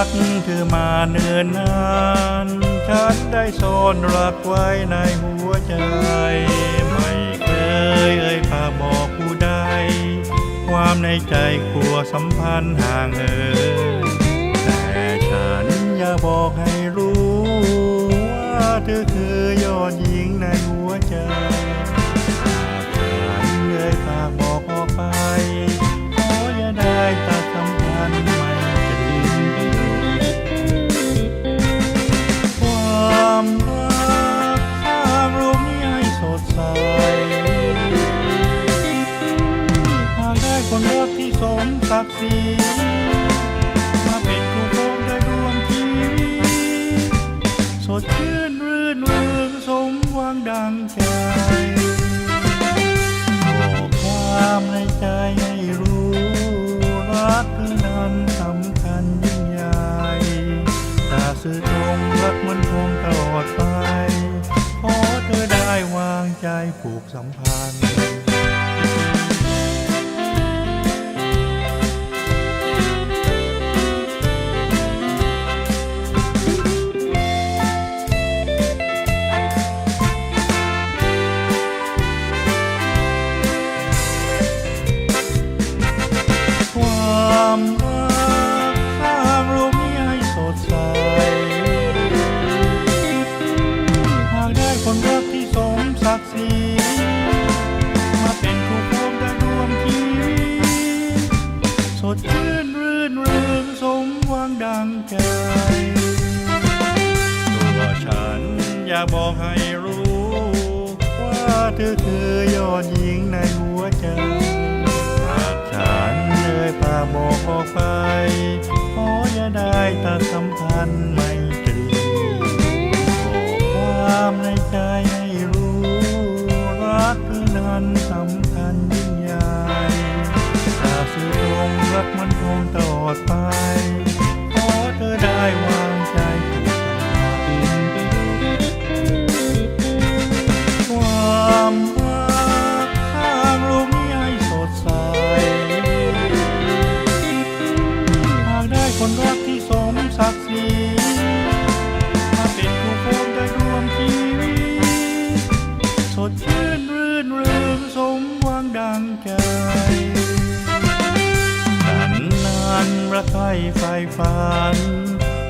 รักเธอมาเนิ่นนานฉันได้ซ่อนรักไว้ในหัวใจ ไม่เคยเอ่ยปากบอกผู้ใด ความในใจกลัวสัมพันธ์ห่างเหินแต่ฉันอยากบอกให้รู้ ว่าเธอคือยอดหญิงในหัวใจ วางใจผูกสัมพันธ์ความ ศักดิ์ศรีมาเป็นคู่ควงได้รวมชีวิตสดชื่นรื่นเริงสมหวังดังใจตัวฉันอยากบอกให้รู้ ว่าเธอคือยอดหญิงในหัวใจหากฉันเลยปากบอกออกไปขออย่าได้ตัดสัมพันธ์ อดไป ขอเธอได้วางใจผูกพันความรักทางลุ่มยิ้มสดใส หากได้คนรักที่สมศักดิ์ศรี รักใครไฟฝัน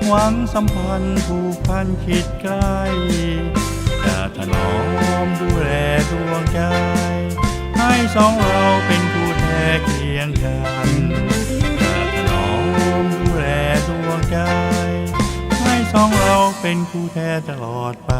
หวังสัมพันธ์ผูกพันคิดใกล้จะถนอมดูแลดวงใจ ให้สองเราเป็นคู่แท้เคียงกันจะถนอมดูแลดวงใจ ให้สองเราเป็นคู่แท้ตลอดไป